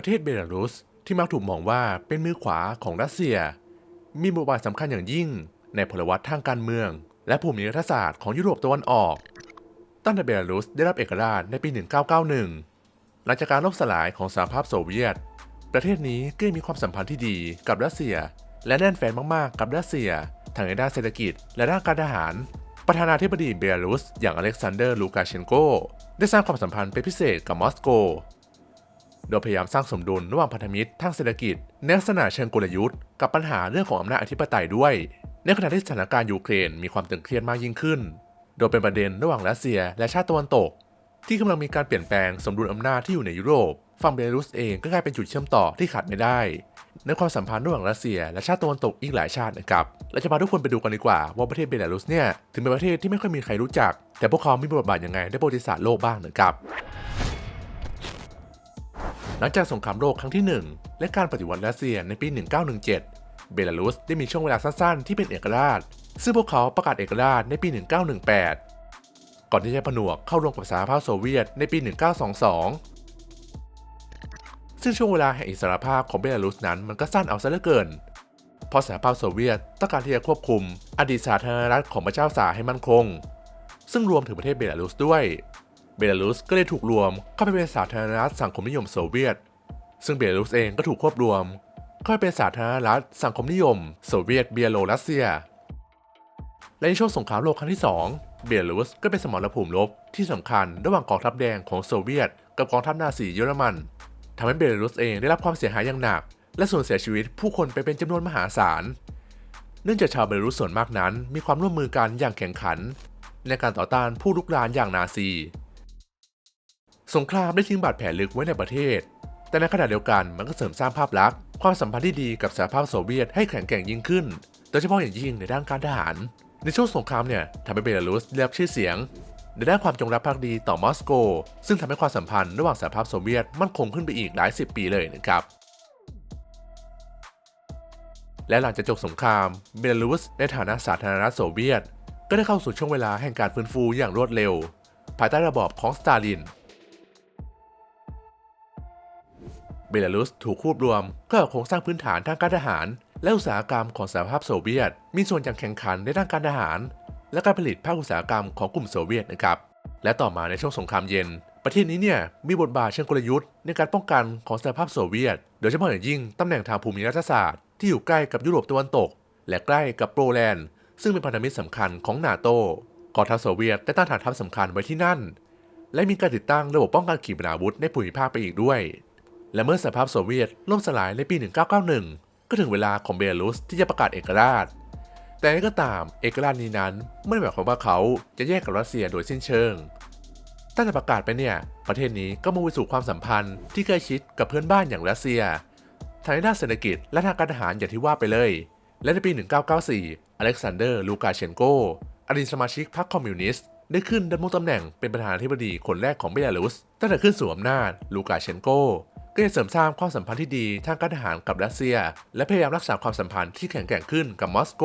ประเทศเบลารุส ที่มักถูกมองว่าเป็นมือขวาของรัสเซีย มีบทบาทสำคัญอย่างยิ่งในพลวัตทางการเมือง และภูมิรัฐศาสตร์ของยุโรปตะวันออก ตั้งแต่เบลารุสได้รับเอกราชในปี 1991 หลังจากการล่มสลายของสหภาพโซเวียต ประเทศนี้ก็มีความสัมพันธ์ที่ดีกับรัสเซีย และแน่นแฟนมากๆ กับรัสเซียทั้งในด้านเศรษฐกิจและด้านการทหารประธานาธิบดีเบลารุส อย่างอเล็กซานเดอร์ ลูกาเชนโก ได้สร้างความสัมพันธ์เป็นพิเศษกับมอสโก โดยพยายามสร้างสมดุลระหว่างพันธมิตรทางเศรษฐกิจในลักษณะเชิงกลยุทธ์กับปัญหาเรื่องของอำนาจอธิปไตยด้วย ในขณะที่สถานการณ์ยูเครนมีความตึงเครียดมากยิ่งขึ้น โดยเป็นประเด็นระหว่างรัสเซียและชาติตะวันตก ที่กำลังมีการเปลี่ยนแปลงสมดุลอำนาจที่อยู่ในยุโรปฝั่งเบลารุสเองก็กลายเป็นจุดเชื่อมต่อที่ขาดไม่ได้ ในความสัมพันธ์ระหว่างรัสเซียและชาติตะวันตกอีกหลายชาตินะครับเราจะพาทุกคนไปดูกันดีกว่าว่าประเทศเบลารุสเนี่ยถึงเป็นประเทศที่ไม่ค่อยมีใครรู้จัก แต่พวกเขามีบทบาทยังไงในประวัติศาสตร์โลกบ้างนะครับ หลังจากสงครามโลกครั้งที่ 1 และการปฏิวัติรัสเซียในปี 1917 เบลารุสได้มีช่วงเวลาสั้นๆ ที่เป็นเอกราช ซึ่งพวกเขาประกาศเอกราชในปี 1918 ก่อนที่จะผนวกเข้าร่วมกับสหภาพโซเวียตในปี 1922 ซึ่งช่วงเวลาแห่งอิสรภาพของเบลารุสนั้นมันก็สั้นเอาซะเหลือเกิน เพราะสหภาพโซเวียตต้องการที่จะควบคุม อดีตสาธารณรัฐของพระเจ้าสาให้มั่นคง ซึ่งรวมถึงประเทศเบลารุสด้วย เบลารุสก็เลยถูกรวมเข้าไปเป็นสาธารณรัฐสังคมนิยมโซเวียต ซึ่งเบลารุสเองก็ถูกควบรวม เข้าไปเป็นสาธารณรัฐสังคมนิยม โซเวียตเบียโลรัสเซีย และในช่วงสงครามโลกครั้งที่ 2 เบลารุสก็เป็นสมรภูมิรบที่สำคัญระหว่างกองทัพแดงของโซเวียต กับกองทัพนาซีเยอรมันทำให้เบลารุสเองได้รับความเสียหายอย่างหนัก และสูญเสียชีวิตผู้คนไปเป็นจำนวนมหาศาล เนื่องจากชาวเบลารุสส่วนมากนั้น มีความร่วมมือกันอย่างแข่งขัน ในการต่อต้านผู้ลุกรานอย่างนาซี สงครามได้ทิ้งบาดแผลลึกไว้ในประเทศ แต่ในขณะเดียวกันมันก็เสริมสร้างภาพลักษณ์ความสัมพันธ์ที่ดีกับสหภาพโซเวียตให้แข็งแกร่งยิ่งขึ้น โดยเฉพาะอย่างยิ่งในด้านการทหาร ในช่วงสงครามเนี่ยทำให้เบลารุสได้รับชื่อเสียง ในด้านความจงรักภักดีต่อมอสโก ซึ่งทำให้ความสัมพันธ์ระหว่างสหภาพโซเวียตมั่นคงขึ้นไปอีกหลายสิบปีเลยนะครับและหลังจากจบสงคราม เบลารุสในฐานะสาธารณรัฐโซเวียต ก็ได้เข้าสู่ช่วงเวลาแห่งการฟื้นฟูอย่างรวดเร็ว ภายใต้ระบอบของสตาลิน เบลารุสถูกควบรวมเข้ากับโครงสร้างพื้นฐานทางการทหาร และอุตสาหกรรมของสหภาพโซเวียต มีส่วนอย่างแข่งขันในด้านการทหาร และการผลิตภาคอุตสาหกรรมของกลุ่มโซเวียตนะครับ และต่อมาในช่วงสงครามเย็น ประเทศนี้เนี่ยมีบทบาทเชิงกลยุทธ์ในการป้องกันของสหภาพโซเวียต โดยเฉพาะอย่างยิ่งตำแหน่งทางภูมิรัฐศาสตร์ที่อยู่ใกล้กับยุโรปตะวันตก และใกล้กับโปรแลนด์ ซึ่งเป็นพันธมิตรสำคัญของนาโตกองทัพโซเวียตได้ตั้งฐานทัพสำคัญไว้ที่นั่น และมีการติดตั้งระบบป้องกันขีปนาวุธในภูมิภาคไปอีกด้วย และเมื่อสหภาพโซเวียตล่มสลายในปี 1991 ก็ถึงเวลาของเบลารุสที่จะประกาศเอกราช แต่อย่ก็ตามเอกราชนี้นั้นไม่ได้หมายความว่าเขาจะแยกกับรัสเซียโดยสิ้นเชิง ตั้งแต่ประกาศไปเนี่ย ประเทศนี้ก็มุ่งไปสู่ความสัมพันธ์ที่ใกล้ชิดกับเพื่อนบ้านอย่างรัสเซียทางด้านเศรษฐกิจและทางการทหารอย่างที่ว่าไปเลย และในปี 1994 อเล็กซานเดอร์ ลูกาเชนโก อดีตสมาชิกพรรคคอมมิวนิสต์ ได้ขึ้นดำรงตำแหน่งเป็นประธานาธิบดีคนแรกของเบลารุส ตั้งแต่ขึ้นสู่อำนาจ ลูกาเชนโก ก็ได้เสริมสร้างความสัมพันธ์ที่ดีทางการทหารกับรัสเซีย และพยายามรักษาความสัมพันธ์ที่แข็งแกร่งขึ้นกับมอสโก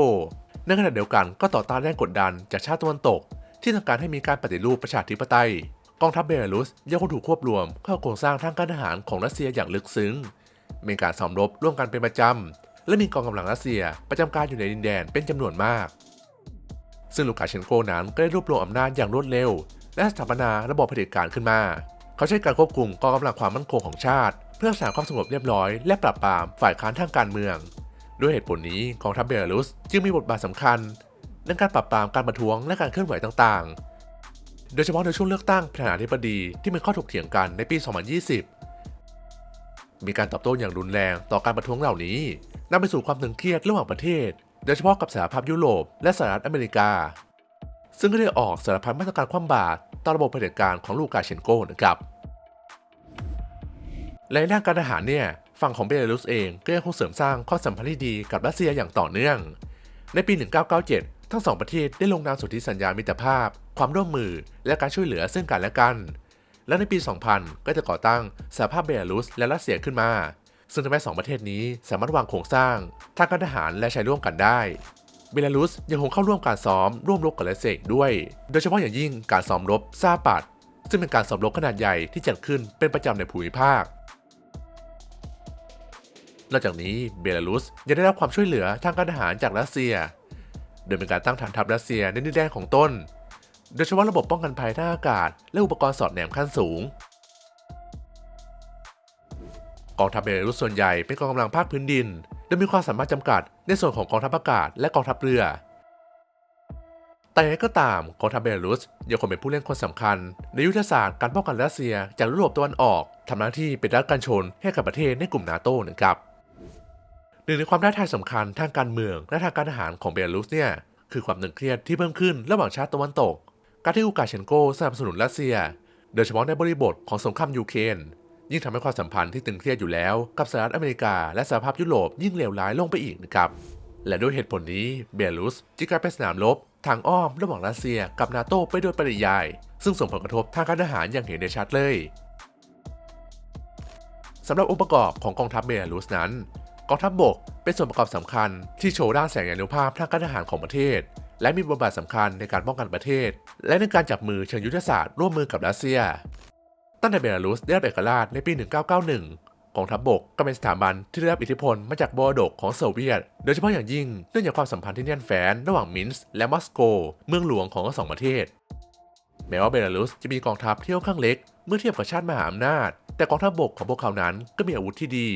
ในขณะเดียวกันก็ต่อต้านแรงกดดันจากชาติตะวันตก ที่ต้องการให้มีการปฏิรูปประชาธิปไตย กองทัพเบลารุสยังคงถูกควบรวมเข้าโครงสร้างทางการทหารของรัสเซียอย่างลึกซึ้ง มีการซ้อมรบร่วมกันเป็นประจำ และมีกองกำลังรัสเซียประจำการอยู่ในดินแดนเป็นจำนวนมาก ซึ่งลูกาเชนโกนั้นก็ได้รวบรวมอำนาจอย่างรวดเร็ว และสถาปนาระบบเผด็จการขึ้นมา เขาใช้การควบคุมกองกำลังความมั่นคงของชาติ เพื่อรักษาความสงบเรียบร้อยและปราบปรามฝ่ายค้านทางการเมือง ด้วยเหตุผลนี้กองทัพเบลารุสจึงมีบทบาทสำคัญในการปราบปรามการประท้วงและการเคลื่อนไหวต่างๆ โดยเฉพาะในช่วงเลือกตั้งประธานาธิบดีที่เป็นข้อถกเถียงกันในปี 2020 มีการตอบโต้อย่างรุนแรงต่อการประท้วงเหล่านี้นำไปสู่ความตึงเครียดระหว่างประเทศ โดยเฉพาะกับสหภาพยุโรปและสหรัฐอเมริกา ซึ่งก็ได้ออกสารพัดมาตรการคว่ำบาตรต่อระบบเผด็จการของลูกาเชนโกนะครับ และในด้านการทหารเนี่ยฝั่งของเบลารุสเองก็ยังคงเสริมสร้างความสัมพันธ์ที่ดีกับรัสเซียอย่างต่อเนื่อง ในปี 1997 ทั้งสองประเทศได้ลงนามสนธิสัญญามิตรภาพ ความร่วมมือและการช่วยเหลือซึ่งกันและกัน และในปี 2000 ก็จะก่อตั้งสหภาพเบลารุสและรัสเซียขึ้นมา ซึ่งทำให้สองประเทศนี้สามารถวางโครงสร้างทางการทหารและใช้ร่วมกันได้เบลารุสยังคงเข้าร่วมการซ้อมร่วมรบกับรัสเซียด้วย โดยเฉพาะอย่างยิ่งการซ้อมรบซาปัดซึ่งเป็นการซ้อมรบขนาดใหญ่ที่จัดขึ้นเป็นประจำในภูมิภาค นอกจากนี้เบลารุสยังได้รับความช่วยเหลือทางการทหารจากรัสเซีย โดยเป็นการตั้งฐานทัพรัสเซียในดินแดนของตนโดยเฉพาะระบบป้องกันภัยทางอากาศ และอุปกรณ์สอดแนมขั้นสูง กองทัพเบลารุสส่วนใหญ่เป็นกองกำลังภาคพื้นดิน โดยมีความสามารถจำกัดในส่วนของกองทัพอากาศและกองทัพเรือ แต่ไก็ตามกองทัพเบลารุสยังคงเป็นผู้เล่นคนสำคัญ ในยุทธศาสตร์การป้องกันรัสเซียจากยุโรปตะวันออกทำหน้าที่เป็นรัฐกันชนให้กับประเทศในกลุ่มนาโต้นะครับ หนึ่งในความท้าทายสำคัญทางการเมืองและทางการทหารของเบลารุสเนี่ยคือความตึงเครียดที่เพิ่มขึ้นระหว่างชาติตะวันตก การที่อูกาเชนโกสนับสนุนรัสเซีย โดยเฉพาะในบริบทของสงครามยูเครนยิ่งทำให้ความสัมพันธ์ที่ตึงเครียดอยู่แล้วกับสหรัฐอเมริกาและสหภาพยุโรปยิ่งเลวร้ายลงไปอีกนะครับ และด้วยเหตุผลนี้เบลารุสจึงกลายเป็นสนามรบทางอ้อมระหว่างรัสเซียกับนาโตไปโดยปริยาย ซึ่งส่งผลกระทบทางการทหารอย่างเห็นได้ชัดเลยสำหรับองค์ประกอบของกองทัพเบลารุสนั้น องทัพบบกเป็นส่วนประกอบสำคัญที่โชว์ด้านแสงยานุภาพทางการทหารของประเทศ และมีบทบาทสำคัญในการป้องกันประเทศ และในการจับมือเชิงยุทธศาสตร์ร่วมมือกับรัสเซีย ตั้งแต่เบลารุสได้รับเอกราชในปี 1991 กองทัพบบกก็เป็นสถาบันที่ได้รับอิทธิพลมาจากบอดกของโซเวียต โดยเฉพาะอย่างยิ่งเนื่องจากความสัมพันธ์ที่แน่นแฟ้นระหว่างมินส์และมอสโก เมืองหลวงของทั้งสองประเทศ แม้ว่าเบลารุสจะมีกองทัพที่ค่อนข้างเล็กเมื่อเทียบกับชาติมหาอำนาจ แต่กองทัพบบกของพวกเขานั้นก็มีอาวุธที่ดี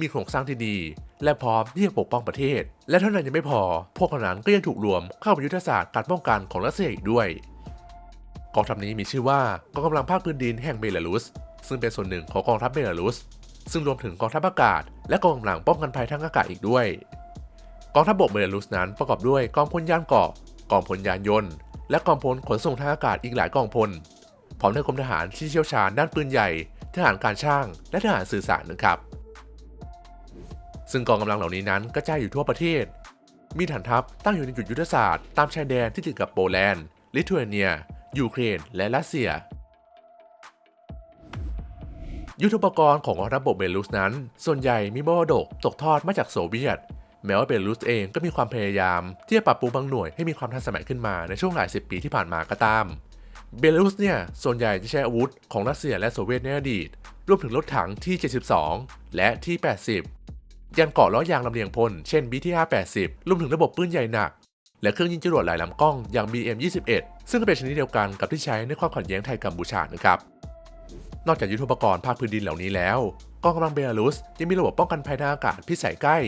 มีโครงสร้างที่ดี และพร้อมที่จะปกป้องประเทศ และเท่านั้นยังไม่พอ พวกขนั้นก็ยังถูกรวมเข้าไปยุทธศาสตร์การป้องกันของรัสเซียอีกด้วยกองทัพนี้มีชื่อว่ากองกำลังภาคพื้นดินแห่งเบลารุส ซึ่งเป็นส่วนหนึ่งของกองทัพเบลารุส ซึ่งรวมถึงกองทัพอากาศ และกองกำลังป้องกันภัยทางอากาศอีกด้วย กองทัพบกเบลารุสนั้นประกอบด้วยกองพลยานเกราะกองพลยานยนต์ และกองพลขนส่งทางอากาศอีกหลายกองพลพร้อมด้วยกรมทหารที่เชี่ยวชาญด้านปืนใหญ่ ทหารการช่าง และทหารสื่อสารนะครับ ซึ่งกองกำลังเหล่านี้นั้นกระจายอยู่ทั่วประเทศ มีฐานทัพตั้งอยู่ในจุดยุทธศาสตร์ตามชายแดนที่ติดกับโปแลนด์ ลิทัวเนีย ยูเครน และรัสเซีย ยุทธปกรณ์ของกองทัพบกเบลารุสนั้น ส่วนใหญ่มีมรดกตกทอดมาจากโซเวียต แม้ว่าเบลารุสเองก็มีความพยายาม ที่จะปรับปรุงบางหน่วยให้มีความทันสมัยขึ้นมาในช่วงหลายสิบปีที่ผ่านมาก็ตามเบลารุสเนี่ย ส่วนใหญ่จะใช้อาวุธของรัสเซียและโซเวียตในอดีต รวมถึงรถถังที่ 72 และที่ 80 ยันเกาะล้อยางลำเลียงพล เช่น BTR 80 รวมถึงระบบปืนใหญ่หนัก และเครื่องยิงจรวดหลายลำกล้องอย่าง BM 21 ซึ่งเป็นชนิดเดียวกันกับที่ใช้ในความขัดแย้งไทยกัมพูชานะครับ นอกจากยุทโธปกรณ์ภาคพื้นดินเหล่านี้แล้วกองกำลังเบลารุสยังมีระบบป้องกันภัยทางอากาศพิสัยใกล้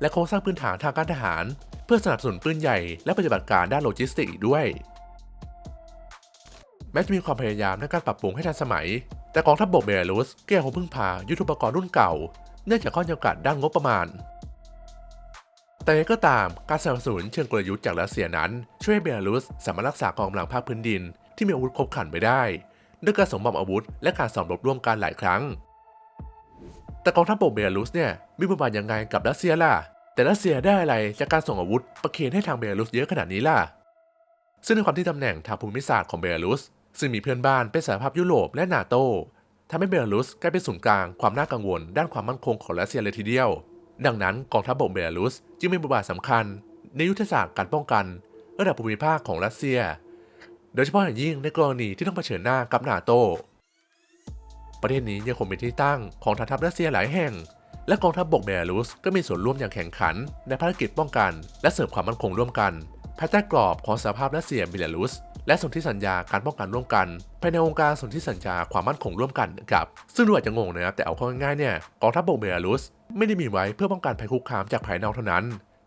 และโครงสร้างพื้นฐานทางการทหาร เพื่อสนับสนุนปืนใหญ่และปฏิบัติการด้านโลจิสติกส์อีกด้วย แม้จะมีความพยายามในการปรับปรุงให้ทันสมัย แต่กองทัพบกเบลารุสก็ยังคงพึ่งพายุทโธปกรณ์รุ่นเก่า เนื่องจากข้อจำกัดด้านงบประมาณ แต่ก็ตามการสนับสนุนเชิงกลยุทธ์จากรัสเซียนั้น ช่วยให้เบลารุสสามารถรักษากองกำลังภาคพื้นดิน ที่มีอาวุธครบครันไปได้ ด้วยการส่งมอบอาวุธ และการซ้อมรบร่วมกันหลายครั้ง แต่กองทัพบกเบลารุสเนี่ยมีบทบาทยังไงกับรัสเซียล่ะ แต่รัสเซียได้อะไรจากการส่งอาวุธประเคนให้ทางเบลารุสเยอะขนาดนี้ล่ะ ซึ่งในความที่ตำแหน่งทางภูมิศาสตร์ของเบลารุสซึ่งมีเพื่อนบ้านเป็นสหภาพยุโรปและนาโต ทำให้เบลารุสกลายเป็นศูนย์กลางความน่ากังวล ด้านความมั่นคงของรัสเซียเลยทีเดียว ดังนั้นกองทัพบกเบลารุสจึงมีบทบาทสำคัญ ในยุทธศาสตร์การป้องกันระดับภูมิภาคของรัสเซีย โดยเฉพาะอย่างยิ่งในกรณีที่ต้องเผชิญหน้ากับนาโต ประเทศนี้ยังคงเป็นที่ตั้งของฐานทัพรัสเซียหลายแห่ง และกองทัพบกเบลารุสก็มีส่วนร่วมอย่างแข่งขัน ในภารกิจป้องกัน และเสริมความมั่นคงร่วมกันภายใต้กรอบของสหภาพรัสเซียเบลารุส และสนธิสัญญาการป้องกันร่วมกันภายในองค์การสนธิสัญญาความมั่นคงร่วมกันนะครับซึ่งดูอาจจะงงนะครับแต่เอาเข้าง่ายๆเนี่ยกองทัพบกเบลารุสไม่ได้มีไว้เพื่อป้องกันภัยคุกคามจากภายนอกเท่านั้น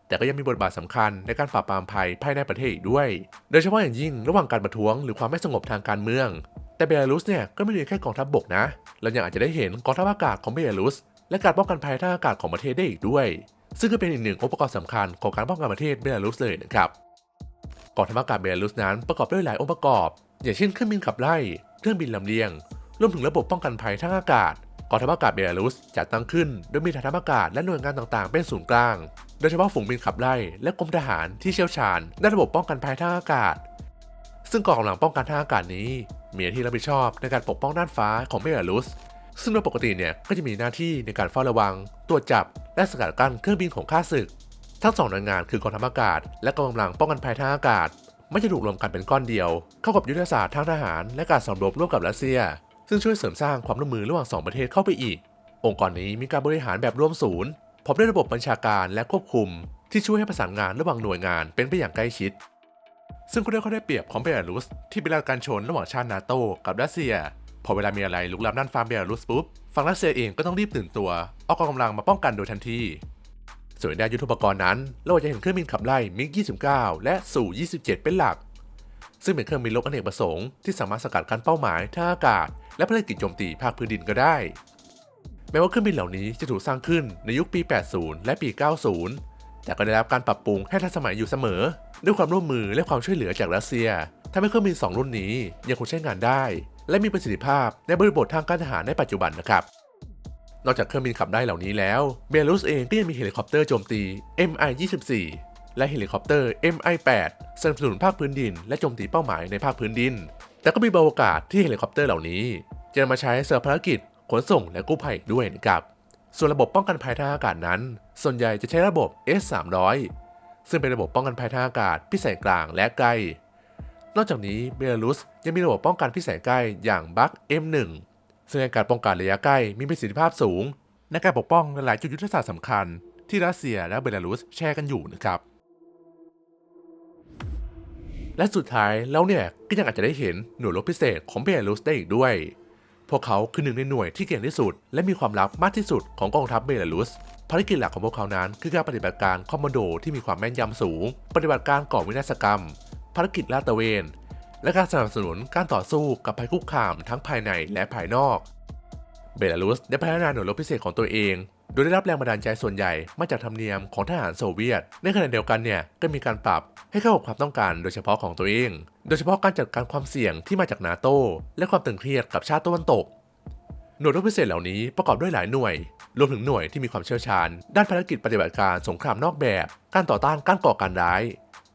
แต่ก็ยังมีบทบาทสำคัญในการปราบปรามภัยภายในประเทศอีกด้วย โดยเฉพาะอย่างยิ่งระหว่างการประท้วงหรือความไม่สงบทางการเมือง แต่เบลารุสเนี่ยก็ไม่ได้แค่กองทัพบกนะเรายังอาจจะได้เห็นกองทัพอากาศของเบลารุสและการป้องกันภัยทางอากาศของประเทศได้อีกด้วย ซึ่งก็เป็นอีกหนึ่งองค์ประกอบสำคัญของการป้องกันประเทศเบลารุสเลยนะครับ กองทัพอากาศเบลารุสนั้นประกอบด้วยหลายองค์ประกอบ อย่างเช่นเครื่องบินขับไล่ เครื่องบินลำเลียง รวมถึงระบบป้องกันภัยทางอากาศกองทัพอากาศเบลารุสจัดตั้งขึ้นโดยมีฐานทัพอากาศและหน่วยงานต่างๆ เป็นศูนย์กลาง โดยเฉพาะฝูงบินขับไล่และกรมทหารที่เชี่ยวชาญด้านระบบป้องกันภัยทางอากาศ ซึ่งกองกำลังป้องกันทางอากาศนี้มีหน้าที่รับผิดชอบในการปกป้องด้านฟ้าของเบลารุส ซึ่งโดยปกติเนี่ยก็จะมีหน้าที่ในการเฝ้าระวัง ตรวจจับ และสกัดกั้นเครื่องบินของข้าศึก ทั้งสองหน่วยงานคือกองทัพอากาศ และกองกำลังป้องกันภัยทางอากาศ ไม่จะถูกรวมกันเป็นก้อนเดียว เข้ากับยุทธศาสตร์ทางทหาร และการสมรบร่วมกับรัสเซีย ซึ่งช่วยเสริมสร้างความร่วมมือระหว่างสองประเทศเข้าไปอีก องค์กรนี้มีการบริหารแบบร่วมศูนย์พร้อมด้วยระบบบัญชาการและควบคุม ที่ช่วยให้ประสานงานระหว่างหน่วยงานเป็นไปอย่างใกล้ชิด ซึ่งก็ได้ข้อได้เปรียบของเบลารุส ที่เป็นการชนระหว่างชาตินาโตกับรัสเซีย พอเวลามีอะไรลุกลามด้านฟ้าเบลารุสปุ๊บฝั่งรัสเซียเองก็ต้องรีบตื่นตัวเอากองกำลังมาป้องกันโดยทันที ส่วนด้านยุทธปกรณ์นั้นเราจะเห็นเครื่องบินขับไล่มิก 29 และสู่ 27 เป็นหลัก ซึ่งเป็นเครื่องบินลบอเนกประสงค์ที่สามารถสกัดกั้นเป้าหมายทางอากาศ และภารกิจโจมตีภาคพื้นดินก็ได้ แม้ว่าเครื่องบินเหล่านี้จะถูกสร้างขึ้นในยุคปี 80 และปี 90 แต่ก็ได้รับการปรับปรุงให้ทันสมัยอยู่เสมอ ด้วยความร่วมมือและความช่วยเหลือจากรัสเซียทำให้เครื่องบิน 2 รุ่นนี้ยังคงใช้งานได้ และมีประสิทธิภาพในบริบททางการทหารในปัจจุบันนะครับ นอกจากเครื่องบินขับได้เหล่านี้แล้ว เบลุสเองก็ยังมีเฮลิคอปเตอร์โจมตี MI-24 และเฮลิคอปเตอร์ MI-8 สนับสนุนภาคพื้นดิน และโจมตีเป้าหมายในภาคพื้นดิน แต่ก็มีบางโอกาสที่เฮลิคอปเตอร์เหล่านี้ จะนำมาใช้เสรับภารกิจขนส่งและกู้ภัยด้วยนะครับ ส่วนระบบป้องกันภัยทางอากาศนั้น ส่วนใหญ่จะใช้ระบบ S300 ซึ่งเป็นระบบป้องกันภัยทางอากาศพิเศษกลางและไกล นอกจากนี้เบลารุสยังมีระบบป้องกันพิเศษใกล้อย่างบัค M1 ซึ่งการป้องกันระยะใกล้มีประสิทธิภาพสูงในการปกป้องหลายจุดยุทธศาสตร์สำคัญ ที่รัสเซียและเบลารุสแชร์กันอยู่นะครับ และสุดท้ายแล้วเนี่ยก็ยังอาจจะได้เห็นหน่วยรบพิเศษของเบลารุสได้อีกด้วย พวกเขาคือหนึ่งในหน่วยที่เก่งที่สุด และมีความลับมากที่สุดของกองทัพเบลารุสภารกิจหลักของพวกเขานั้นคือการปฏิบัติการคอมมานโดที่มีความแม่นยำสูง ปฏิบัติการก่อวินาศกรรม ภารกิจลาดตระเวน และการสนับสนุนการต่อสู้กับภัยคุกคามทั้งภายในและภายนอก เบลารุสได้พัฒนาหน่วยรบพิเศษของตัวเอง โดยได้รับแรงบันดาลใจส่วนใหญ่มาจากธรรมเนียมของทหารโซเวียต ในขณะเดียวกันเนี่ยก็มีการปรับให้เข้ากับความต้องการโดยเฉพาะของตัวเอง โดยเฉพาะการจัดการความเสี่ยงที่มาจากนาโตและความตึงเครียดกับชาติตะวันตก หน่วยรบพิเศษเหล่านี้ประกอบด้วยหลายหน่วย รวมถึงหน่วยที่มีความเชี่ยวชาญ ด้านภารกิจปฏิบัติการสงครามนอกแบบ การต่อต้านการก่อการร้าย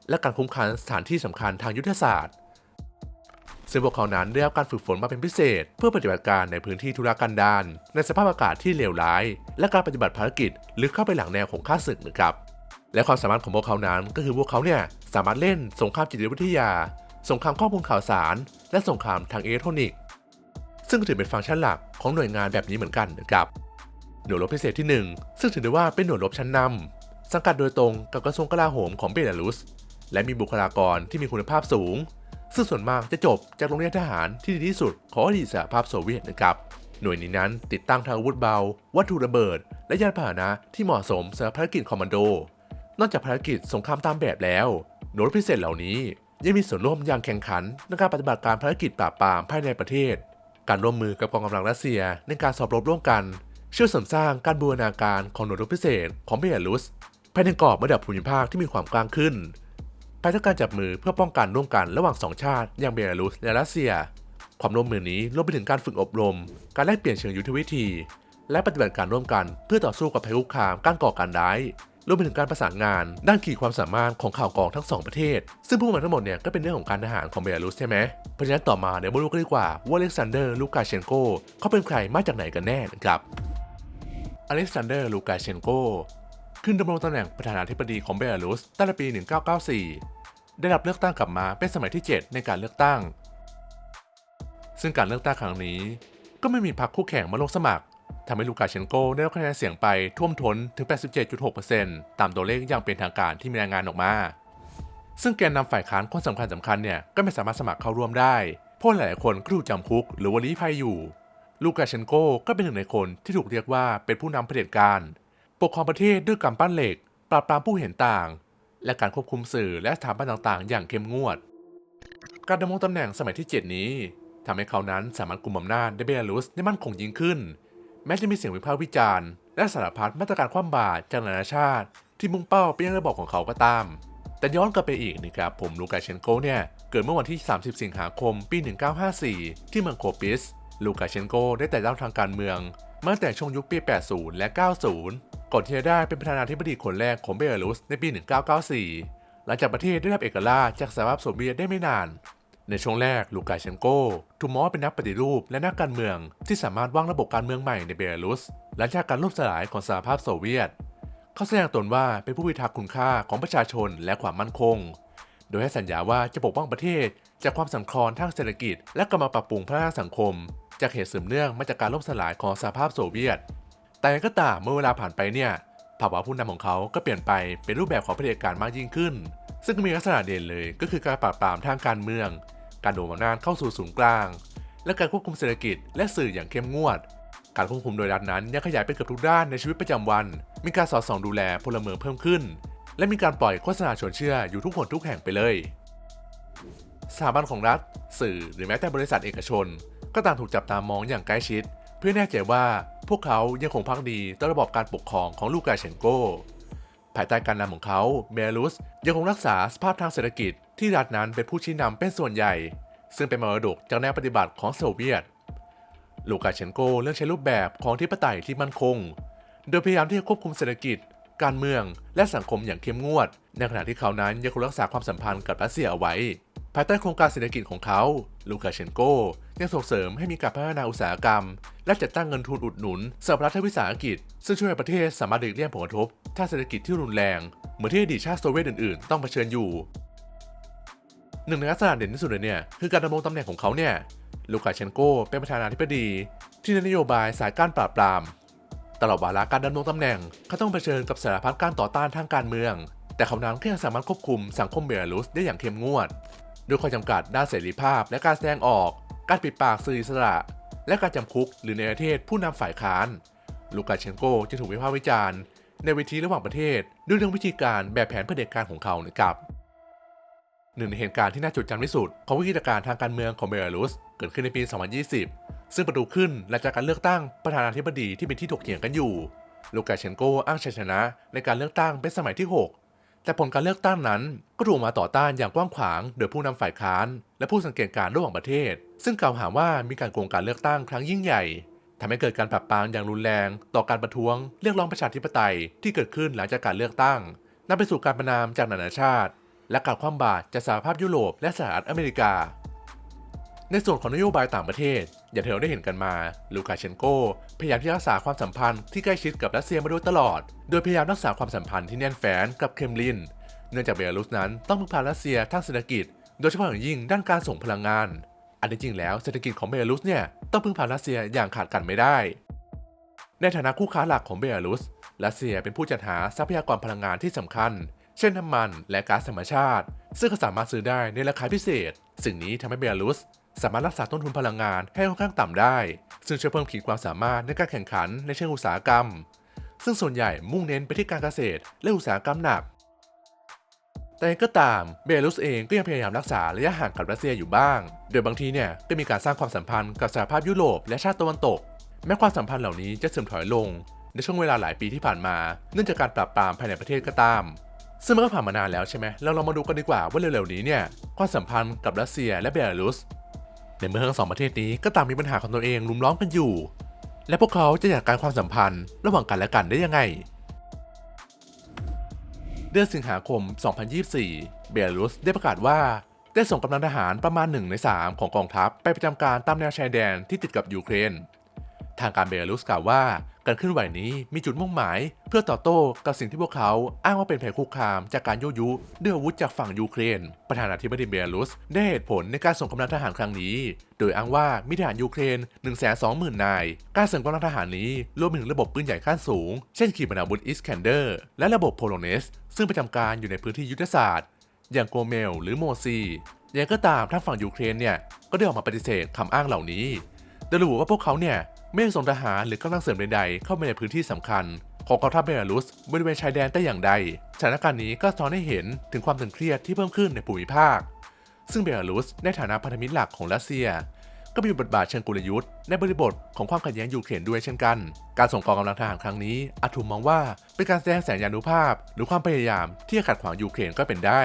และการคุ้มกันสถานที่สำคัญทางยุทธศาสตร์ ซึ่งพวกเขานั้นได้รับการฝึกฝนมาเป็นพิเศษ เพื่อปฏิบัติการในพื้นที่ธุรกันดารในสภาพอากาศที่เลวร้าย และการปฏิบัติภารกิจลึกเข้าไปหลังแนวของข้าศึกนะครับและความสามารถของพวกเขานั้นก็คือพวกเขาเนี่ยสามารถเล่นสงครามจิตวิทยา สงครามข้อมูลข่าวสาร และสงครามทางอิเล็กทรอนิกส์ซึ่งถือเป็นฟังก์ชันหลักของหน่วยงานแบบนี้เหมือนกันนะครับหน่วยรบพิเศษที่ 1 ซึ่งถือได้ว่าเป็นหน่วยรบชั้นนำสังกัดโดยตรงกับกระทรวงกลาโหมของเบลารุส และมีบุคลากรที่มีคุณภาพสูง ซึ่งส่วนมากจะจบจากโรงเรียนทหารที่ดีที่สุดของอดีตสหภาพโซเวียตนะครับ หน่วยนี้นั้นติดตั้งทางอาวุธเบา วัตถุระเบิด และยานพาหนะที่เหมาะสมสำหรับภารกิจคอมมานโด นอกจากภารกิจสงครามตามแบบแล้ว หน่วยพิเศษเหล่านี้ยังมีส่วนร่วมอย่างแข่งขันในการปฏิบัติการภารกิจปราบปรามภายในประเทศ การร่วมมือกับกองกำลังรัสเซียในการสอบรบร่วมกันช่วยเสริมสร้างการบูรณาการของหน่วยรบพิเศษของเบลารุสภายในกรอบระดับภูมิภาคที่มีความกว้างขึ้น ภายใต้การจับมือเพื่อป้องกันร่วมกันระหว่างสองชาติ อย่างเบลารุสและรัสเซีย ความร่วมมือนี้รวมไปถึงการฝึกอบรม การแลกเปลี่ยนเชิงยุทธวิธี และปฏิบัติการร่วมกันเพื่อต่อสู้กับภัยคุกคามการก่อการร้ายรวมไปถึงการประสานงาน ด้านขีดความสามารถของข่าวกรองทั้งสองประเทศ ซึ่งพวกมันทั้งหมดเนี่ยก็เป็นเรื่องของการทหารของเบลารุสใช่ไหมเพราะฉะนั้นต่อมาเดี๋ยวมาดูกันดีกว่าว่าอเล็กซานเดอร์ลูกาเชนโกเขาเป็นใครมาจากไหนกันแน่นะครับอเล็กซานเดอร์ลูกาเชนโก ขึ้นดำรงตำแหน่งประธานาธิบดีของเบลารุสตั้งแต่ปี 1994 ได้รับเลือกตั้งกลับมาเป็นสมัยที่ 7 ในการเลือกตั้ง ซึ่งการเลือกตั้งครั้งนี้ ก็ไม่มีพรรคคู่แข่งมาลงสมัครทำให้ลูกาเชนโกได้รับคะแนนเสียงไปท่วมท้นถึง 87.6%ตามตัวเลขอย่างเป็นทางการที่มีรายงานออกมา ซึ่งแกนนำฝ่ายค้านคนสำคัญสำคัญเนี่ยก็ไม่สามารถสมัครเข้าร่วมได้เพราะหลายคนก็ถูกจำคุกหรือว่าลี้ภัยอยู่ ลูกาเชนโกก็เป็นหนึ่งในคนที่ถูกเรียกว่าเป็นผู้นำเผด็จการ ปกครองประเทศด้วยกำปั้นเหล็ก ปราบปรามผู้เห็นต่าง และการควบคุมสื่อและสถาบันต่างๆ อย่างเข้มงวด การดำรงตำแหน่งสมัยที่ 7 นี้ทำให้เขานั้นสามารถกลุ่มอำนาจในเบลารุสได้มั่นคงยิ่งขึ้น แม้จะมีเสียงวิพากษ์วิจารณ์ และสารพัดมาตรการคว่ำบาตรจากนานาชาติ ที่มุ่งเป้าไปยังระบอบของเขาก็ตาม แต่ย้อนกลับไปอีกนะครับผมลูกาเชนโกเนี่ยเกิดเมื่อวันที่ 30 สิงหาคม ปี 1954 ที่เมืองโคปิส ลูกาเชนโกได้แต่เล่าทางการเมือง มาแต่ช่วงยุคปี 80 และ 90 ก่อนที่จะได้เป็นประธานาธิบดีคนแรกของเบลารุสในปี 1994 หลังจากประเทศได้รับเอกราชจากสหภาพโซเวียตได้ไม่นาน ในช่วงแรกลูกาเชนโกถูกมองว่าเป็นนักปฏิรูปและนักการเมืองที่สามารถวางระบบการเมืองใหม่ในเบลารุสหลังจากการล่มสลายของสหภาพโซเวียต เขาแสดงตนว่าเป็นผู้พิทักษ์คุณค่าของประชาชนและความมั่นคง โดยให้สัญญาว่าจะปกป้องประเทศจากความสั่นคลอนทางเศรษฐกิจ และกำลังปรับปรุงพัฒนาสังคม จากเหตุสืบเนื่องมาจากการล่มสลายของสหภาพโซเวียต แต่ก็ตามเมื่อเวลาผ่านไปเนี่ยภาวะผู้นำของเขาก็เปลี่ยนไปเป็นรูปแบบของเผด็จการมากยิ่งขึ้น ซึ่งมีลักษณะเด่นเลยก็คือการปราบปรามทางการเมือง การโดมอำนาจเข้าสู่ศูนย์กลาง และการควบคุมเศรษฐกิจและสื่ออย่างเข้มงวด การควบคุมโดยรัฐนั้นยังขยายไปเกือบทุกด้านในชีวิตประจำวัน มีการสอดส่องดูแลพลเมืองเพิ่มขึ้น และมีการปล่อยโฆษณาชวนเชื่ออยู่ทุกคนทุกแห่งไปเลยสถาบันของรัฐ สื่อหรือแม้แต่บริษัทเอกชน ก็ต่างถูกจับตามองอย่างใกล้ชิด เพื่อแน่ใจว่าพวกเขายังคงพักดีต่อระบอบการปกครองของลูกาเชนโก ภายใต้การนำของเขาเบลุสยังคงรักษาสภาพทางเศรษฐกิจที่รัฐนั้นเป็นผู้ชี้นำเป็นส่วนใหญ่ ซึ่งเป็นมรดกจากแนวปฏิบัติของโซเวียต ลูกาเชนโกเลือกใช้รูปแบบของที่ปไตยที่มั่นคง โดยพยายามที่จะควบคุมเศรษฐกิจ การเมืองและสังคมอย่างเข้มงวด ในขณะที่เขานั้นยังคงรักษาความสัมพันธ์กับรัสเซียเอาไว้ ภายใต้โครงการเศรษฐกิจของเขา ลูกาเชนโก ยังส่งเสริมให้มีการพัฒนาอุตสาหกรรม และจัดตั้งเงินทุนอุดหนุนสำหรับรัฐวิสาหกิจ ซึ่งช่วยให้ประเทศสามารถหลีกเลี่ยงผลกระทบทางเศรษฐกิจที่รุนแรง เหมือนที่อดีตชาติโซเวียตอื่นๆ ต้องเผชิญอยู่ หนึ่งในลักษณะเด่นที่สุดเลยเนี่ยคือการดำรงตำแหน่งของเขาเนี่ยลูกาเชนโกเป็นประธานาธิบดี ที่เน้นนโยบายสายการปราบปราม ตลอดวาระการดำรงตำแหน่งเขาต้องเผชิญกับสารพัดการต่อต้านทางการเมือง แต่เขานั้นก็ยังสามารถควบคุมสังคมเบลารุสได้อย่างเข้มงวด ด้วยข้อจำกัดด้านเสรีภาพและการแสดงออก การปิดปากสื่ออิสระ และการจำคุกหรือในประเทศผู้นำฝ่ายค้าน ลูกาเชนโกจึงถูกวิพากษ์วิจารณ์ในเวทีระหว่างประเทศ ด้วยเรื่องวิธีการแบบแผนเผด็จการของเขานะครับหนึ่งในเหตุการณ์ที่น่าจดจำที่สุดของวิกฤตการทางการเมืองของเบลารุส เกิดขึ้นในปี 2020 ซึ่งประตูขึ้นหลังจากการเลือกตั้งประธานาธิบดีที่เป็นที่ถกเถียงกันอยู่ ลูกาเชนโกอ้างชัยชนะในการเลือกตั้งเป็นสมัยที่ 6 แต่ผลการเลือกตั้งนั้น ก็ถูกมาต่อต้านอย่างกว้างขวางโดยผู้นำฝ่ายค้าน และผู้สังเกตการณ์ระหว่างประเทศ ซึ่งกล่าวหาว่ามีการโกงการเลือกตั้งครั้งยิ่งใหญ่ทำให้เกิดการปรับปรามอย่างรุนแรง ต่อการประท้วงเรียกร้องประชาธิปไตยที่เกิดขึ้นหลังจากการเลือกตั้งนำไปสู่การประนามจากนานาชาติ และการคว่ำบาตรจากสหภาพยุโรปและสหรัฐอเมริกา ในส่วนของนโยบายต่างประเทศ อย่างที่เราได้เห็นกันมาลูกาเชนโกพยายามที่จะรักษาความสัมพันธ์ที่ใกล้ชิดกับรัสเซียมาโดยตลอด โดยพยายามรักษาความสัมพันธ์ที่แน่นแฟ้นกับเครมลิน เนื่องจากเบลารุสนั้นต้องพึ่งพารัสเซียทางเศรษฐกิจ โดยเฉพาะอย่างยิ่งด้านการส่งพลังงาน อันที่จริงแล้วเศรษฐกิจของเบลารุสเนี่ยต้องพึ่งพารัสเซียอย่างขาดกันไม่ได้ ในฐานะคู่ค้าหลักของเบลารุสรัสเซียเป็นผู้จัดหาทรัพยากรพลังงานที่สำคัญ เช่นน้ำมันและก๊าซธรรมชาติ ซึ่งก็สามารถซื้อได้ในราคาพิเศษ สิ่งนี้ทำให้เบลารุส สามารถรักษาต้นทุนพลังงานให้ค่อนข้างต่ำได้ ซึ่งช่วยเพิ่มขีดความสามารถในการแข่งขันในเชิงอุตสาหกรรม ซึ่งส่วนใหญ่มุ่งเน้นไปที่การเกษตรและอุตสาหกรรมหนัก แต่ก็ตามเบลุสเองก็ยังพยายามรักษาระยะห่างกับรัสเซียอยู่บ้าง โดยบางทีเนี่ยก็มีการสร้างความสัมพันธ์กับสหภาพยุโรปและชาติตะวันตก แม้ความสัมพันธ์เหล่านี้จะเสื่อมถอยลง ในช่วงเวลาหลายปีที่ผ่านมา เนื่องจากการปราบปรามภายในประเทศก็ตามซึ่งมันก็ผ่านมานานแล้วใช่ไหมเราลองมาดูกันดีกว่าว่าเร็วๆนี้เนี่ยความสัมพันธ์กับรัสเซียและเบลารุส ในเมื่อทั้งสองประเทศนี้ก็ต่างมีปัญหาของตัวเองลุมล้อมกันอยู่ และพวกเขาจะจัดการความสัมพันธ์ระหว่างกันและกันได้ยังไง เดือนสิงหาคม 2024 เบลารุสได้ประกาศว่าได้ส่งกำลังทหารประมาณ1ใน 3 ของกองทัพไปประจำการตามแนวชายแดนที่ติดกับยูเครน ทางการเบลารุสกล่าวว่า การเคลื่อนไหวนี้มีจุดมุ่งหมาย เพื่อต่อโต้กับสิ่งที่พวกเขาอ้างว่าเป็นภัยคุกคาม จากการยั่วยุด้วยอาวุธจากฝั่งยูเครน ประธานาธิบดีเบลารุส ได้เหตุผลในการส่งกำลังทหารครั้งนี้ โดยอ้างว่ามีทหารยูเครน 120,000 นาย การส่งกำลังทหารนี้รวมถึงระบบปืนใหญ่ขั้นสูง เช่นขีปนาวุธอิสแคนเดอร์ และระบบโพโลเนส ซึ่งประจำการอยู่ในพื้นที่ยุทธศาสตร์ อย่างโกเมล หรือโมซีอย่างก็ตามทางฝั่งยูเครนเนี่ยก็ได้ออกมาปฏิเสธคำอ้างเหล่านี้โดยระบุว่าพวกเขาเนี่ย ไม่ได้ส่งทหารหรือกำลังเสริมใดๆ เข้ามาในพื้นที่สำคัญ ของกองทัพเบลารุสบริเวณชายแดนแต่อย่างใดสถานการณ์นี้ก็สะท้อนให้เห็นถึงความตึงเครียดที่เพิ่มขึ้นในภูมิภาค ซึ่งเบลารุสในฐานะพันธมิตรหลักของรัสเซีย ก็มีบทบาทเชิงกลยุทธ์ในบริบทของความขัดแย้งยูเครนด้วยเช่นกัน การส่งกองกำลังทหารครั้งนี้อาจถูกมองว่าเป็นการแสดงแสนยานุภาพ หรือความพยายามที่จะขัดขวางยูเครนก็เป็นได้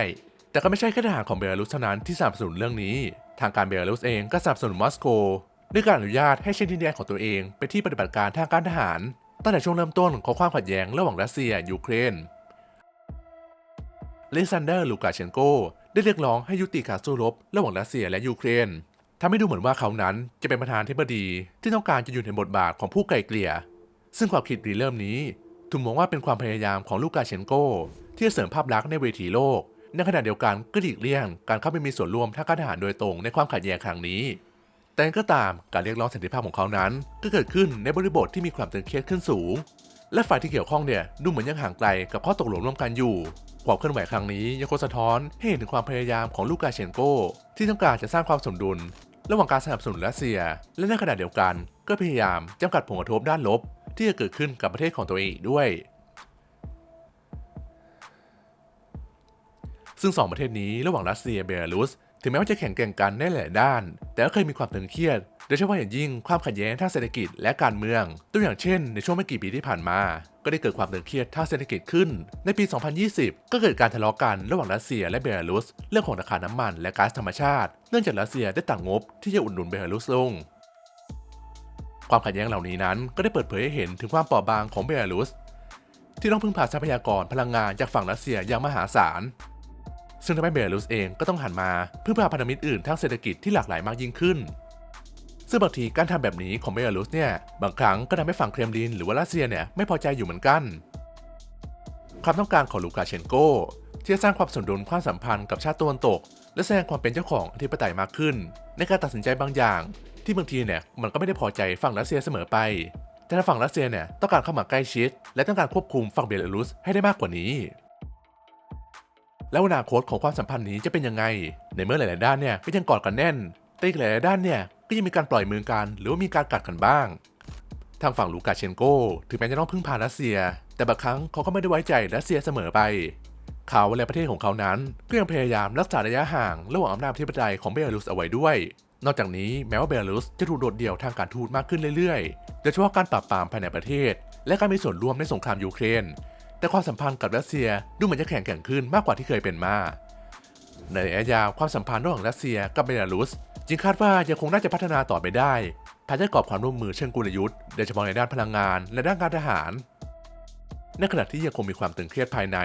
แต่ก็ไม่ใช่แค่ทหารของเบลารุสเท่านั้นที่สนับสนุนเรื่องนี้ ทางการเบลารุสเองก็สนับสนุนมอสโก ด้วยการอนุญาตให้ใช้ดินแดนของตัวเองไปนที่ปฏิบัติการทางการทหาร ตั้งแต่ช่วงเริ่มต้นของความขัดแย้งระหว่างรัสเซียยูเครนเลซันเดอร์ลูกาเชนโกได้เรียกร้องให้ยุติการสู้รบระหว่างรัสเซียและยูเครนทำให้ดูเหมือนว่าเขานั้นจะเป็นประธานธิบดีที่ต้องการจะอยู่ในบทบาทของผู้ไกลเกลี่ย ซึ่งความคิดริเริ่มนี้ถูกมองว่าเป็นความพยายามของลูกาเชนโกที่จะเสริมภาพลักษณ์ในเวทีโลก ในขณะเดียวกันก็หลีกเลี่ยงการเข้าไปมีส่วนร่วมทางการทหารโดยตรงในความขัดแย้งครั้งนี้ แต่ก็ตามการเรียกร้องสันติภาพของเขานั้น ก็เกิดขึ้นในบริบทที่มีความตึงเครียดขึ้นสูง และฝ่ายที่เกี่ยวข้องเนี่ยดูเหมือนยังห่างไกลกับข้อตกลงร่วมกันอยู่ความเคลื่อนไหวครั้งนี้ยังคงสะท้อนให้เห็นถึงความพยายามของลูกาเชนโก ที่ต้องการจะสร้างความสมดุล ระหว่างการสนับสนุนรัสเซีย และในขณะเดียวกัน ก็พยายามจำกัดผลกระทบด้านลบ ที่จะเกิดขึ้นกับประเทศของตัวเองด้วย ซึ่งสองประเทศนี้ระหว่างรัสเซียเบลารุส ถึงแม้ว่าจะแข่งแกร่งกันในหลายด้าน แต่ก็เคยมีความตึงเครียด โดยเฉพาะอย่างยิ่งความขัดแย้งทางเศรษฐกิจและการเมือง ตัวอย่างเช่น ในช่วงไม่กี่ปีที่ผ่านมา ก็ได้เกิดความตึงเครียดทางเศรษฐกิจขึ้น ในปี 2020 ก็เกิดการทะเลาะกันระหว่างรัสเซียและเบลารุส เรื่องของราคาน้ำมันและก๊าซธรรมชาติ เนื่องจากรัสเซียได้ต่างงบที่จะอุดหนุนเบลารุสลงความขัดแย้งเหล่านี้นั้นก็ได้เปิดเผยให้เห็นถึงความเปราะบางของเบลารุส ที่ต้องพึ่งพาทรัพยากรพลังงานจากฝั่งรัสเซียอย่างมหาศาล ซึ่งทำให้เบลารุสเองก็ต้องหันมาพึ่งพาพันธมิตรอื่นทางเศรษฐกิจที่หลากหลายมากยิ่งขึ้น ซึ่งบางทีการทำแบบนี้ของเบลารุสเนี่ยบางครั้งก็ทำให้ฝั่งเครมลินหรือว่ารัสเซียเนี่ยไม่พอใจอยู่เหมือนกันความต้องการของลูกาเชนโกที่จะสร้างความสมดุลความสัมพันธ์กับชาติตะวันตก และแสดงความเป็นเจ้าของอธิปไตยมากขึ้น ในการตัดสินใจบางอย่าง ที่บางทีเนี่ยมันก็ไม่ได้พอใจฝั่งรัสเซียเสมอไป แต่ถ้าฝั่งรัสเซียเนี่ยต้องการเข้ามาใกล้ชิด และต้องการควบคุมฝั่งเบลารุสให้ได้มากกว่านี้ แล้วอนาคตของความสัมพันธ์นี้จะเป็นยังไง ในเมื่อหลาย ๆ ด้านเนี่ยก็ยังกอดกันแน่น แต่อีกหลาย ๆ ด้านเนี่ยก็ยังมีการปล่อยมือกัน หรือว่ามีการกัดกันบ้าง ทางฝั่งลูกาเชนโกถึงแม้จะต้องพึ่งพารัสเซีย แต่บางครั้งเขาก็ไม่ได้ไว้ใจรัสเซียเสมอไป เขาและประเทศของเขานั้นก็ยังพยายามรักษาระยะห่างระหว่างอำนาจอธิปไตยของเบลารุสเอาไว้ด้วย นอกจากนี้แม้ว่าเบลารุสจะถูกโดดเดี่ยวทางการทูตมากขึ้นเรื่อย ๆ โดยเฉพาะการปราบปรามภายในประเทศ และการมีส่วนร่วมในสงครามยูเครน แต่ความสัมพันธ์กับรัสเซียดูเหมือนจะแข็งแกร่งขึ้นมากกว่าที่เคยเป็นมา ในระยะยาวความสัมพันธ์ระหว่างรัสเซียกับเบลารุส จึงคาดว่ายังคงน่าจะพัฒนาต่อไปได้ภายใต้กรอบความร่วมมือเชิงกลยุทธ์โดยเฉพาะในด้านพลังงานและด้านการทหาร ในขณะที่ยังคงมีความตึงเครียดภายใน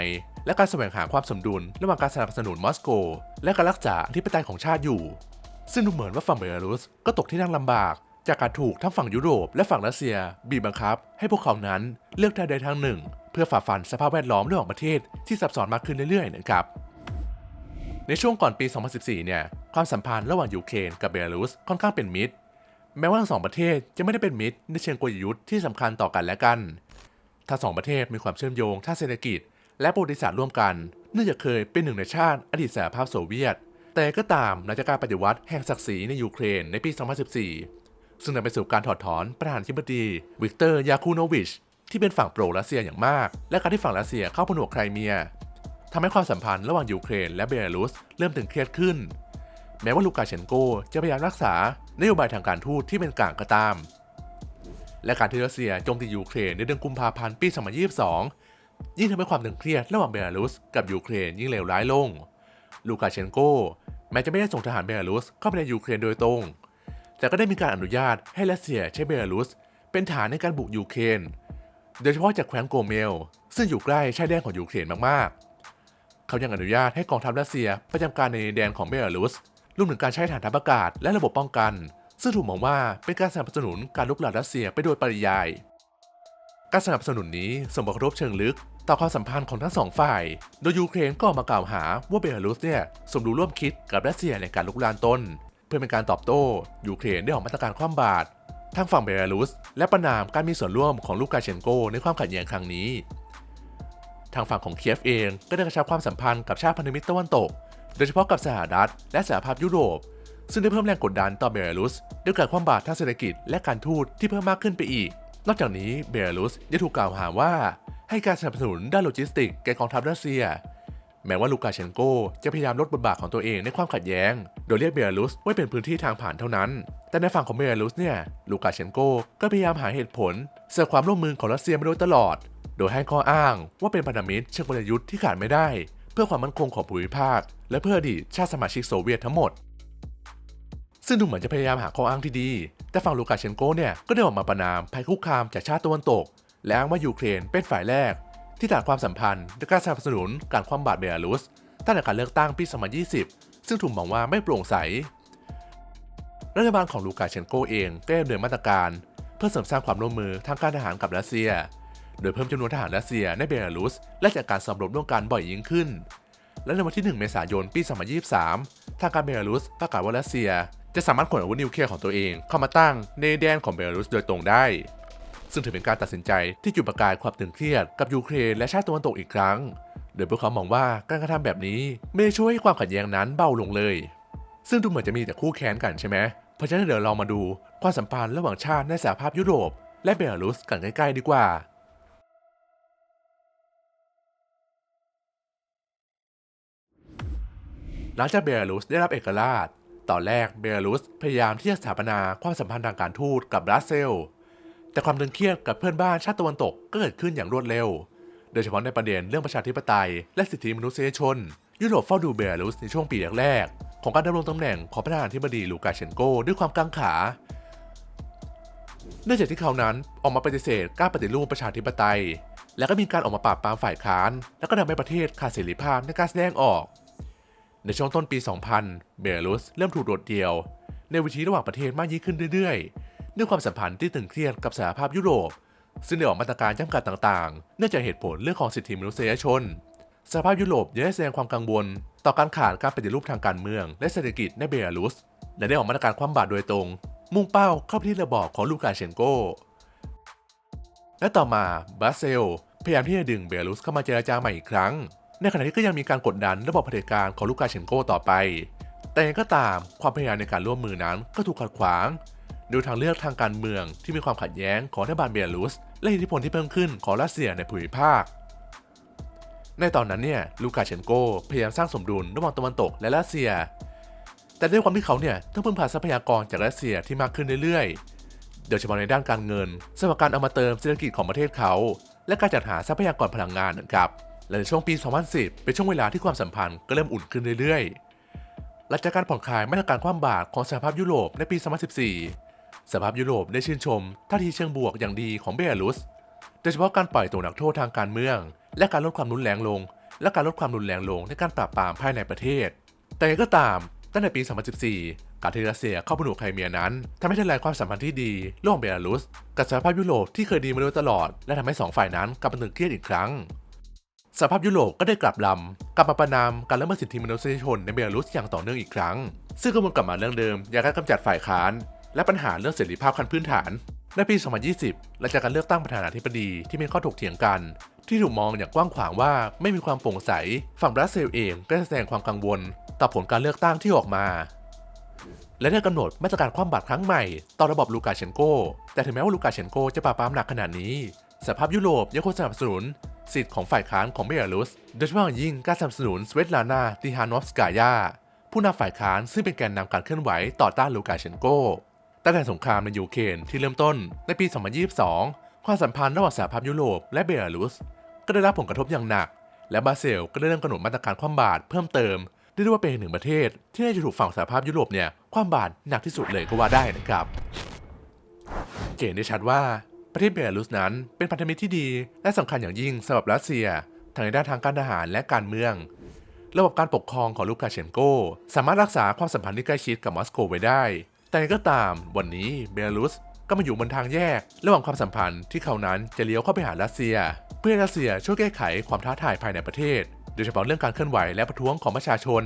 และการแสวงหาความสมดุลระหว่างการสนับสนุนมอสโก และการรักษาอธิปไตยของชาติอยู่ ซึ่งดูเหมือนว่าฝั่งเบลารุสก็ตกที่นั่งลำบาก จากการถูกทั้งฝั่งยุโรปและฝั่งรัสเซีย บีบบังคับ ให้พวกเขานั้นเลือกทางใดทางหนึ่ง เพื่อฝ่าฟันสภาพแวดล้อมระหว่างประเทศที่ซับซ้อนมากขึ้นเรื่อยๆนะครับในช่วงก่อนปี 2014 เนี่ย ความสัมพันธ์ระหว่างยูเครนกับเบลารุสค่อนข้างเป็นมิตร แม้ว่าทั้งสองประเทศจะไม่ได้เป็นมิตรในเชิงกลยุทธ์ที่สำคัญต่อกันและกัน ทั้งสองประเทศมีความเชื่อมโยงทางเศรษฐกิจ และประวัติศาสตร์ร่วมกัน เนื่องจากเคยเป็นหนึ่งในชาติอดีตสหภาพโซเวียต แต่ก็ตามหลังจากการปฏิวัติแห่งศักดิ์ศรีในยูเครนในปี 2014 ซึ่งนำไปสู่การถอดถอนประธานาธิบดีวิกเตอร์ยาคูโนวิช ที่เป็นฝั่งโปรรัสเซียอย่างมาก และการที่ฝั่งรัสเซียเข้าผนวกไครเมียทำให้ความสัมพันธ์ระหว่างยูเครนและเบลารุสเริ่มตึงเครียดขึ้น แม้ว่าลูกาเชนโกจะพยายามรักษานโยบายทางการทูตที่เป็นกลางก็ตาม และการที่รัสเซียโจมตียูเครนในเดือนกุมภาพันธ์ปี 2022 ยิ่งทำให้ความตึงเครียดระหว่างเบลารุสกับยูเครนยิ่งเลวร้ายลง ลูกาเชนโกแม้จะไม่ได้ส่งทหารเบลารุสเข้าไปในยูเครนโดยตรง แต่ก็ได้มีการอนุญาตให้รัสเซียใช้เบลารุสเป็นฐานในการบุกยูเครน โดยเฉพาะจากแคว้นโกเมล ซึ่งอยู่ใกล้ชายแดนของยูเครนมากๆ เขายังอนุญาตให้กองทัพรัสเซียประจำการในแดนของเบลารุสรวมถึงการใช้ฐานทัพอากาศและระบบป้องกัน ซึ่งถูกมองว่าเป็นการสนับสนุนการลุกลามรัสเซียไปโดยปริยาย การสนับสนุนนี้ส่งผลกระทบเชิงลึกต่อความสัมพันธ์ของทั้งสองฝ่าย โดยยูเครนก็ออกมากล่าวหาว่าเบลารุสเนี่ยสมรู้ร่วมคิดกับรัสเซียในการลุกลามตน เพื่อเป็นการตอบโต้ยูเครนได้ออกมาตรการคว่ำบาตร ทางฝั่งเบลารุส และประนามการมีส่วนร่วมของลูกาเชนโกในความขัดแย้งครั้งนี้ ทางฝั่งของเคียฟเองก็ได้กระชับความสัมพันธ์กับชาติพันธมิตรตะวันตก โดยเฉพาะกับสหรัฐและสหภาพยุโรป ซึ่งได้เพิ่มแรงกดดันต่อเบลารุสด้วยการคว่ำบาตรทางเศรษฐกิจและการทูตที่เพิ่มมากขึ้นไปอีก นอกจากนี้เบลารุสยังถูกกล่าวหาว่า ให้การสนับสนุนด้านโลจิสติกแก่กองทัพรัสเซีย แม้ว่าลูกาเชนโกจะพยายามลดบทบาทของตัวเองในความขัดแย้ง โดยเรียกเบลารุสว่าเป็นพื้นที่ทางผ่านเท่านั้น แต่ในฝั่งของเบลารุสเนี่ย ลูกาเชนโกก็พยายามหาเหตุผลเสริมความร่วมมือของรัสเซียมาโดยตลอด โดยให้ข้ออ้างว่าเป็นพันธมิตรเชิงกลยุทธ์ที่ขาดไม่ได้ เพื่อความมั่นคงของภูมิภาค และเพื่ออดีตชาติสมาชิกโซเวียตทั้งหมด ซึ่งดูเหมือนจะพยายามหาข้ออ้างที่ดี แต่ฝั่งลูกาเชนโกเนี่ยก็ได้ออกมาประนามภัยคุกคามจากชาติตะวันตก และอ้างว่ายูเครนเป็นฝ่ายแรก ที่ตัดความสัมพันธ์และการสนับสนุนการคว่ำบาตรเบลารุสตั้งแต่การเลือกตั้งปี2020 ซึ่งถูกมองว่าไม่โปร่งใส รัฐบาลของลูกาเชนโกเองก็ดำเนินมาตรการ เพื่อเสริมสร้างความร่วมมือทางการทหารกับรัสเซีย โดยเพิ่มจำนวนทหารรัสเซียในเบลารุส และจัดการซ้อมรบร่วมกันบ่อยยิ่งขึ้น และในวันที่ 1 เมษายนปี 2023 ทางการเบลารุสประกาศว่ารัสเซีย จะสามารถขนอาวุธนิวเคลียร์ของตัวเองเข้ามาตั้งในแดนของเบลารุสโดยตรงได้ ซึ่งถือเป็นการตัดสินใจที่จุดประกายความตึงเครียดกับยูเครนและชาติตะวันตกอีกครั้ง โดยพวกเขามองว่าการกระทำแบบนี้ไม่ได้ช่วยให้ความขัดแย้งนั้นเบาลงเลย ซึ่งดูเหมือนจะมีแต่คู่แค้นกันใช่ไหมเพราะฉะนั้นเดี๋ยวเรามาดูความสัมพันธ์ระหว่างชาติในสหภาพยุโรป และเบลารุสกันใกล้ๆดีกว่าหลังจากเบลารุสได้รับเอกราช ตอนแรกเบลารุสพยายามที่จะสถาปนาความสัมพันธ์ทางการทูตกับบรัสเซล แต่ความตึงเครียดกับเพื่อนบ้านชาติตะวันตกก็เกิดขึ้นอย่างรวดเร็ว โดยเฉพาะในประเด็นเรื่องประชาธิปไตย และสิทธิมนุษยชน ยุโรปเฝ้าดูเบลารุสในช่วงปีแรกๆของการดำรงตำแหน่งของประธานาธิบดีลูกาเชนโกด้วยความกังขา เนื่องจากที่เขานั้นออกมาปฏิเสธการปฏิรูปประชาธิปไตย และก็มีการออกมาปราบปรามฝ่ายค้าน แล้วก็ทำให้ประเทศขาดเสรีภาพในการแสดงออก ในช่วงต้นปี 2000 เบลารุสเริ่มถูกโดดเดี่ยว ในวิธีระหว่างประเทศมากยิ่งขึ้นเรื่อยๆ ด้วยความสัมพันธ์ที่ตึงเครียดกับสหภาพยุโรป ซึ่งได้ออกมาตรการจำกัดต่างๆเนื่องจากเหตุผลเรื่องของสิทธิมนุษยชน สหภาพยุโรปยังได้แสดงความกังวล ต่อการขาดการปฏิรูปทางการเมือง และเศรษฐกิจในเบลารุส และได้ออกมาตรการคว่ำบาตรโดยตรง มุ่งเป้าเข้าไปที่ระบอบของลูกาเชนโกและต่อมาบาเซลพยายามที่จะดึงเบลารุสเข้ามาเจรจาใหม่อีกครั้ง ในขณะที่ก็ยังมีการกดดันระบบเผด็จการของลูกาเชนโกต่อไป แต่ยังก็ตามความพยายามในการร่วมมือนั้นก็ถูกขัดขวาง ดยทางเลือกทางการเมืองที่มีความขัดแย้งของรัฐบาลเบลารุส และอิทธิพลที่เพิ่มขึ้นของรัสเซียในภูมิภาค ในตอนนั้นเนี่ยลูกาเชนโกพยายามสร้างสมดุลระหว่างตะวันตกและรัสเซีย แต่ด้วยความที่เขาเนี่ยต้องพึ่งพาทรัพยากรจากรัสเซียที่มากขึ้นเรื่อยๆ โดยเฉพาะในด้านการเงินสำหรับการเอามาเติมเศรษฐกิจของประเทศเขา และการจัดหาทรัพยากรพลังงานนะครับและในช่วงปี 2010 เป็นช่วงเวลาที่ความสัมพันธ์ก็เริ่มอุ่นขึ้นเรื่อยๆ หลังจากการผ่อนคลายมาตรการคว่ำบาตรของสหภาพยุโรปในปี 2014 สภาพยุโรปได้ชื่นชมท่าทีเชิงบวกอย่างดีของเบลารุส โดยเฉพาะการปล่อยตัวนักโทษทางการเมือง และการลดความรุนแรงลง และการลดความรุนแรงลงในการปราบปรามภายในประเทศ แต่ยังก็ตามตั้งแต่ปี 2014 การที่รัสเซียเข้าบุกไครเมียนั้นทำให้ทลายความสัมพันธ์ที่ดีระหว่างเบลารุส กับสหภาพยุโรปที่เคยดีมาโดยตลอด และทำให้สองฝ่ายนั้นกลับมาตึงเครียดอีกครั้งสหภาพยุโรปก็ได้กลับลำกลับมาประนามการละเมิดสิทธิมนุษยชนในเบลารุสอย่างต่อเนื่องอีกครั้ง ซึ่งก็วนกลับมาเรื่องเดิมอย่างการกำจัดฝ่ายค้าน และปัญหาเรื่องเสรีภาพขั้นพื้นฐาน ในปี 2020 หลังจากการเลือกตั้งประธานาธิบดีที่มีข้อถกเถียงกัน ที่ถูกมองอย่างกว้างขวางว่าไม่มีความโปร่งใส ฝั่งบรัสเซลเองก็แสดงความกังวลต่อผลการเลือกตั้งที่ออกมา และได้กำหนดมาตรการคว่ำบาตรครั้งใหม่ต่อระบบลูกาเชนโก แต่ถึงแม้ว่าลูกาเชนโกจะปราบปรามหนักขนาดนี้สภาพยุโรปยังคงสนับสนุนสิทธิ์ของฝ่ายค้านของเบลารุส โดยเฉพาะอย่างยิ่งการสนับสนุนสเวตลานาติฮานอฟสกายาผู้นำฝ่ายค้านซึ่งเป็นแกนนำการเคลื่อนไหวต่อต้านลูกาเชนโก ตั้งแต่สงครามในยูเครนที่เริ่มต้นในปี 2022 ความสัมพันธ์ระหว่างสหภาพยุโรปและเบลารุส ก็ได้รับผลกระทบอย่างหนัก และบราซิลก็ได้เริ่มกำหนดมาตรการคว่ำบาตรเพิ่มเติมเรียกได้ว่าเป็นหนึ่งประเทศ ที่น่าจะถูกฝั่งสหภาพยุโรปเนี่ยคว่ำบาตรหนักที่สุดเลยก็ว่าได้นะครับเจนได้ชัดว่าประเทศเบลารุสนั้นเป็นพันธมิตรที่ดี และสำคัญอย่างยิ่งสำหรับรัสเซียทั้งในด้านทางการทหารและการเมือง ระบบการปกครองของลูกาเชนโก สามารถรักษาความสัมพันธ์ที่ใกล้ชิดกับมอสโกไว้ได้ แต่ก็ตามวันนี้เบลารุสก็มาอยู่บนทางแยก ระหว่างความสัมพันธ์ที่เขานั้นจะเลี้ยวเข้าไปหารัสเซีย เพื่อรัสเซียช่วยแก้ไขความท้าทายภายในประเทศ โดยเฉพาะเรื่องการเคลื่อนไหวและประท้วงของประชาชน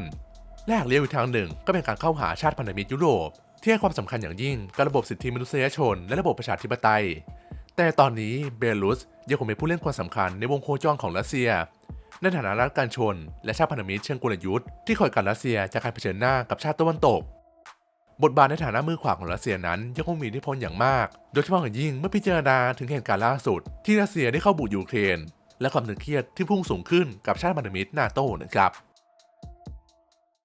และหากเลี้ยวอีกทางหนึ่งก็เป็นการเข้าหาชาติพันธมิตรยุโรป ที่ให้ความสำคัญอย่างยิ่งกับระบบสิทธิมนุษยชน และระบบประชาธิปไตย แต่ตอนนี้เบลารุสยังคงเป็นผู้เล่นคนสำคัญในวงโคจรของรัสเซียในฐานะรัฐการชน และชาติพันธมิตรเชิงกลยุทธ์ที่คอยกันรัสเซียจากการเผชิญหน้ากับชาติตะวันตก บทบาทในฐานะมือขวาของรัสเซียนั้นยังคงมีอิทธิพลอย่างมาก โดยเฉพาะอย่างยิ่งเมื่อพิจารณาถึงเหตุการณ์ล่าสุด ที่รัสเซียได้เข้าบุกยูเครน และความตึงเครียดที่พุ่งสูงขึ้นกับชาติพันธมิตรนาโต้นะครับ